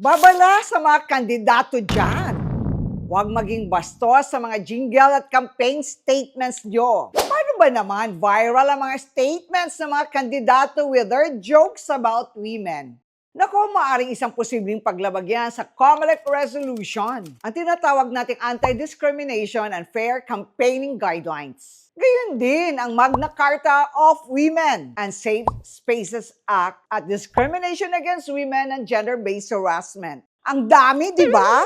Babala sa mga kandidato dyan. Huwag maging bastos sa mga jingle at campaign statements nyo. Paano ba naman viral ang mga statements ng mga kandidato with their jokes about women? Nako, maaring isang posibleng paglabag yan sa COMELEC resolution, ang tinatawag nating Anti-Discrimination and Fair Campaigning Guidelines. Gayon din ang Magna Carta of Women and Safe Spaces Act at Discrimination Against Women and Gender-Based Harassment. Ang dami, di ba?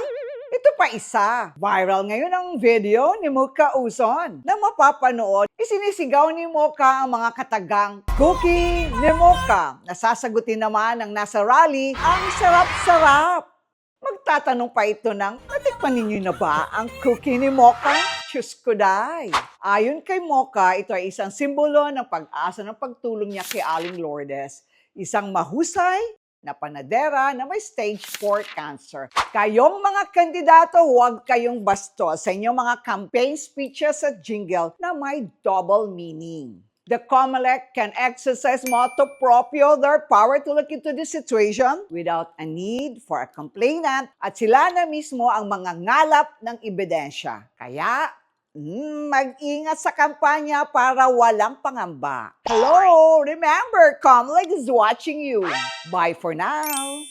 Ito pa isa. Viral ngayon ang video ni Mocha Uson na mapapanood. Isinisigaw ni Mocha ang mga katagang Cookie ni Mocha. Nasasagutin naman ng nasa rally ang sarap-sarap. Magtatanong pa ito ng, natikman ninyo na ba ang cookie ni Mocha? Diyos ko day. Ayon kay Mocha, ito ay isang simbolo ng pag-asa ng pagtulong niya kay Aling Lourdes. Isang mahusay na panadera na may stage 4 cancer. Kayong mga kandidato, huwag kayong bastos sa inyong mga campaign speeches at jingle na may double meaning. The COMELEC can exercise motu proprio their power to look into this situation without a need for a complainant at sila na mismo ang mga ngalap ng ebidensya. Kaya, mag-ingat sa kampanya para walang pangamba. Hello! Remember, COMELEC is watching you. Bye for now!